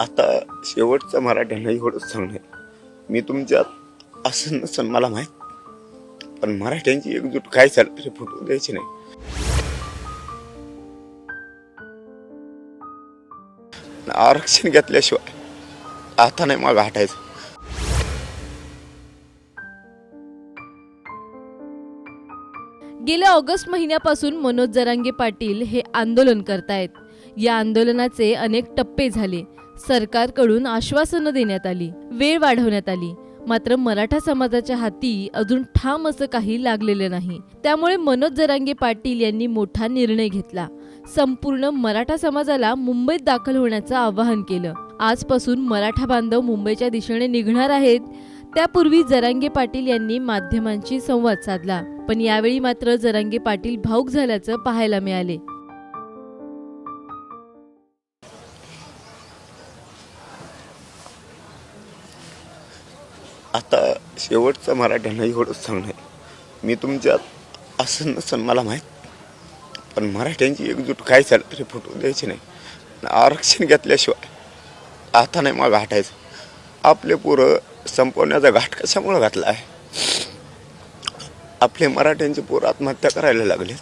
आता शेवटचं मराठ्यांना एवढंच सांगणं आहे. मी तुमच्यात असं नसन मला माहीत. पण मराठ्यांची एकजूट काय झालं तरी फुटू द्यायची नाही. आरक्षण घेतल्याशिवाय आता नाही मग हटायचं. गेल्या ऑगस्ट महिन्यापासून मनोज जरांगे पाटील हे आंदोलन करतायत. या आंदोलनाचे अनेक टप्पे झाले. सरकारकडून आश्वासनं देण्यात आली. वेळ वाढवण्यात आली. मात्र मराठा समाजाच्या हाती अजून ठाम असं काही लागलेलं नाही. त्यामुळे मनोज जरांगे पाटील यांनी मोठा निर्णय घेतला. संपूर्ण मराठा समाजाला मुंबईत दाखल होण्याचं आवाहन केलं. आजपासून मराठा बांधव मुंबईच्या दिशेने निघणार आहेत. त्यापूर्वी जरांगे पाटील यांनी माध्यमांशी संवाद साधला. पण यावेळी मात्र जरांगे पाटील भाऊक झाल्याचं पाहायला मिळाले. आता शेवटचं मराठ्यांना एवढंच सांगणं आहे मी तुमच्यात असं नसन मला माहीत. पण मराठ्यांची एकजूट काय झालं तरी फुटू द्यायची नाही. आरक्षण घेतल्याशिवाय आता नाही मग हटायचं. आपले पोरं संपवण्याचा घाट कशामुळं घातला आहे? आपले मराठ्यांचे पोरं आत्महत्या करायला लागले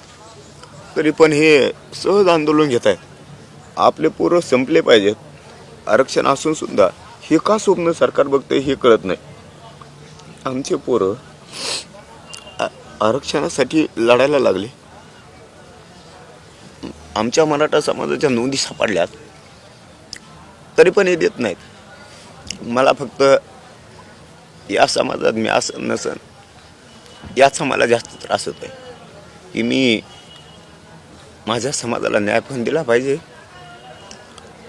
तरी पण हे सहज आंदोलन घेत आहेत. आपले पोरं संपले पाहिजेत. आरक्षण असून सुद्धा हे का स्वप्न सरकार बघते हे कळत नाही. आमचे पोरं आ- आरक्षणासाठी लढायला लागले. आमच्या मराठा समाजाच्या नोंदी सापडल्यात. तरी पण हे देत नाहीत. मला फक्त या समाजात मी असं नसन याचा मला जास्त त्रास होत आहे की मी माझ्या समाजाला न्याय पण दिला पाहिजे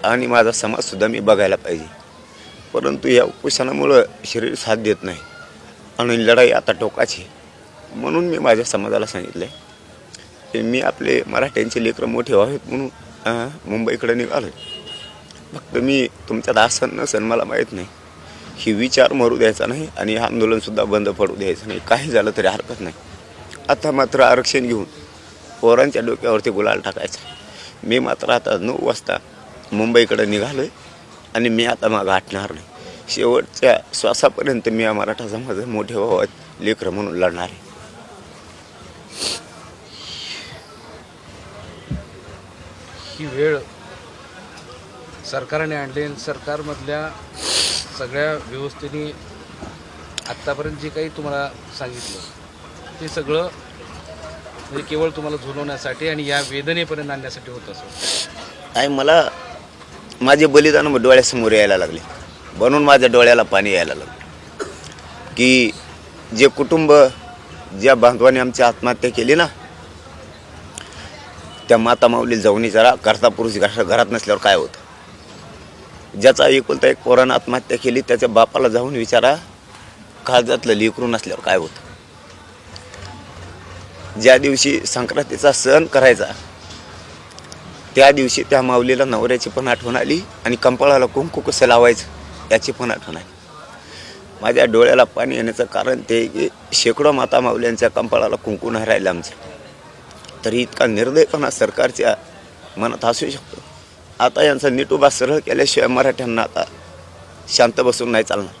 आणि माझा समाजसुद्धा मी बघायला पाहिजे. परंतु या उपोषणामुळं शरीर साथ देत नाही. आणि लढाई आता टोकाची म्हणून मी माझ्या समाजाला सांगितलं की मी आपले मराठ्यांचे लेकरं मोठे व्हावेत म्हणून मुंबईकडे निघालो फक्त मी तुमच्यात आसन नसन मला माहीत नाही. ही विचार मरू द्यायचा नाही आणि हे आंदोलनसुद्धा बंद पडू द्यायचं नाही. काही झालं तरी हरकत नाही. आता मात्र आरक्षण घेऊन पोरांच्या डोक्यावरती गुलाल टाकायचा. मी मात्र आता नऊ वाजता मुंबईकडे निघालो आहे आणि मी आता मागं हटणार नाही. शेवटच्या श्वासापर्यंत मी या मराठा समाज मोठे व्हावत लेकरं म्हणून लढणार आहे. ही वेळ सरकारने आणली आणि सरकारमधल्या सगळ्या व्यवस्थेने आत्तापर्यंत जे काही तुम्हाला सांगितलं ते सगळं म्हणजे केवळ तुम्हाला झुलवण्यासाठी आणि या वेदनेपर्यंत आणण्यासाठी होत असं. आणि मला माझे बलिदान डोळ्यासमोर यायला लागले. म्हणून माझ्या डोळ्याला पाणी यायला लागलं. की जे कुटुंब ज्या बांधवाने आमची आत्महत्या केली ना त्या माता माऊली जाऊन जरा करता पुरुष घरा- घरात नसल्यावर काय होतं? ज्याचा एकुलता एक पोरानं आत्महत्या केली त्याच्या बापाला जाऊन विचारा काळजातलं लेकरू नसल्यावर काय होतं? ज्या दिवशी संक्रांतीचा सण करायचा त्या दिवशी त्या माऊलीला नवऱ्याची पण आठवण आली आणि कंपाळाला कुंकू कसं लावायचं? याची पण आठवण आहे. माझ्या डोळ्याला पाणी येण्याचं कारण ते की शेकडो माता माऊल्यांच्या कंपाळाला कुंकून राहिलं आमचं. तरी इतका निर्दयपणा सरकारच्या मनात असू शकतो. आता यांचा नीटोबा सरळ केल्याशिवाय मराठ्यांना आता शांत बसून नाही चालणार.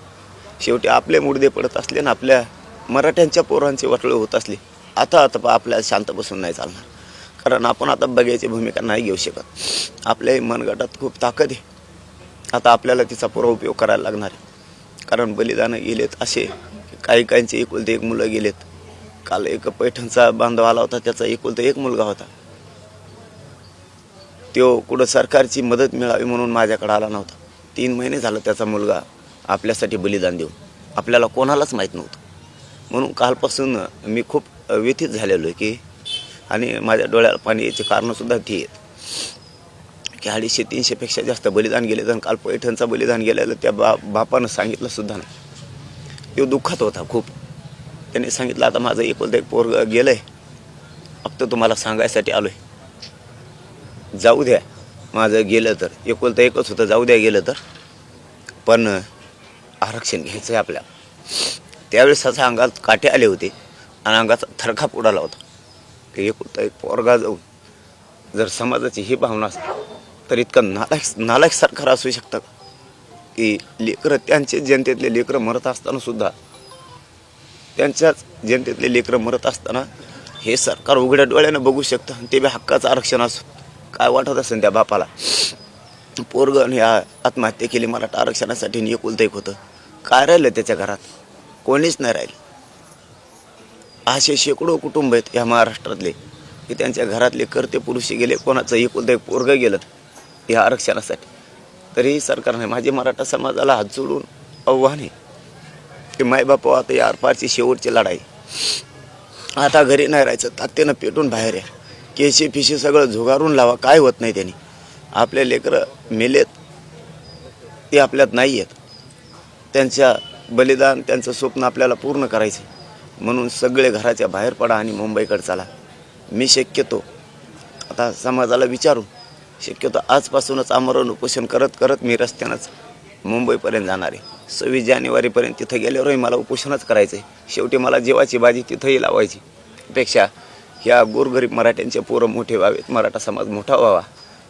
शेवटी आपले मुडदे पडत असले ना आपल्या मराठ्यांच्या पोरांचे वाटळं होत असले आता आता आपल्या शांत बसून नाही चालणार. कारण आपण आता बघायची भूमिका नाही घेऊ शकत. आपल्या मनगटात खूप ताकद आहे. आता आपल्याला तिचा पुरा उपयोग करायला लागणार आहे. कारण बलिदानं गेलेत असे काही काहींचे एकुलते एक मुलं गेलेत. काल एक पैठणचा बांधव आला होता त्याचा एकुलता एक मुलगा होता. तो कुठं सरकारची मदत मिळावी म्हणून माझ्याकडे आला नव्हता. तीन महिने झालं त्याचा मुलगा आपल्यासाठी बलिदान देऊन. आपल्याला कोणालाच माहीत नव्हतं. म्हणून कालपासून मी खूप व्यथित झालेलो आहे की आणि माझ्या डोळ्याला पाणी याचे कारणंसुद्धा ती आहेत. की अडीचशे तीनशेपेक्षा जास्त बलिदान गेले आणि काल पैठणचा बलिदान गेलेलं त्या बा बापानं सांगितलं सुद्धा नाही. तो दुःखात होता खूप. त्याने सांगितलं आता माझं एकुलता एक पोरग गेलं आहे फक्त तुम्हाला सांगायसाठी आलो आहे जाऊ द्या. माझं गेलं तर एकुलता एकच होतं जाऊ द्या गेलं तर. पण आरक्षण घ्यायचं आहे आपल्या. त्यावेळेस असं अंगात काटे आले होते आणि अंगाचा थरकाप उडाला होता. एकुलता एक पोरगा जाऊन जर समाजाची ही भावना असते तर इतकं नालायक नालायक सरकार असू शकतं की? लेकरं त्यांचे जनतेतले लेकरं मरत असताना सुद्धा त्यांच्याच जनतेतले लेकरं मरत असताना हे सरकार उघड्या डोळ्यानं बघू शकतं आणि ते बी हक्काचं आरक्षण असो काय वाटत असेल त्या बापाला? पोरगण ह्या आत्महत्या केली मराठा आरक्षणासाठी आणि एक होतं काय राहिलं त्याच्या घरात? कोणीच नाही राहिलं. असे शेकडो कुटुंब आहेत ह्या महाराष्ट्रातले की त्यांच्या घरातले कर्ते पुरुषी गेले कोणाचं एकुलतं एक पोरगं गेलं. या आरक्षणासाठी. तरीही सरकारने माझे मराठा समाजाला हात जोडून आव्हान आहे की मायबापा हो, आता या आरपारची शेवटची लढाई. आता घरी नाही राहायचं तात्यानं पेटून बाहेर या. केशी फिशी सगळं झुगारून लावा काय होत नाही त्यांनी. आपले लेकरं मेलेत ते आपल्यात नाही आहेत त्यांच्या बलिदान त्यांचं स्वप्न आपल्याला पूर्ण करायचं म्हणून सगळे घराच्या बाहेर पडा आणि मुंबईकडे चला. मी शक्यतो आता समाजाला विचारून शक्यतो आजपासूनच आमरण उपोषण करत करत मी रस्त्यानंच मुंबईपर्यंत जाणार आहे. सव्वीस जानेवारीपर्यंत तिथं गेल्यावरही मला उपोषणच करायचं आहे शेवटी मला जीवाची बाजी तिथंही लावायची. पेक्षा ह्या गोरगरीब मराठ्यांचे पोरं मोठे व्हावेत. मराठा समाज मोठा व्हावा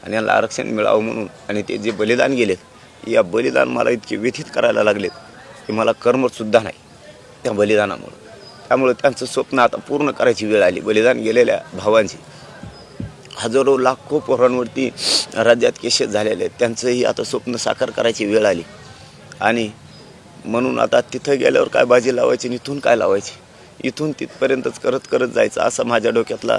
आणि यांना आरक्षण मिळावं म्हणून आणि ते जे बलिदान गेलेत या बलिदान मला इतके व्यथित करायला लागलेत की मला कर्मसुद्धा नाही त्या बलिदानामुळं. त्यामुळं त्यांचं स्वप्न आता पूर्ण करायची वेळ आली. बलिदान गेलेल्या भावांची. हजारो लाखो पोरांवरती राज्यात केसेस झालेले आहेत. त्यांचंही आता स्वप्न साकार करायची वेळ आली. आणि म्हणून आता तिथं गेल्यावर काय बाजी लावायची आणि इथून काय लावायची? इथून तिथपर्यंतच करत करत जायचं असा माझ्या डोक्यातला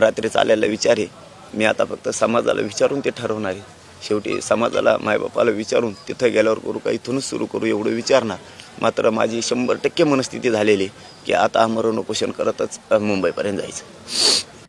रात्री चाललेला विचार आहे. मी आता फक्त समाजाला विचारून ते ठरवणार आहे. शेवटी समाजाला मायबापाला विचारून तिथं गेल्यावर करू का इथूनच सुरू करू एवढं विचारणार. मात्र माझी शंभर टक्के मनस्थिती झालेली की आता मरण उपोषण करतच मुंबईपर्यंत जायचं.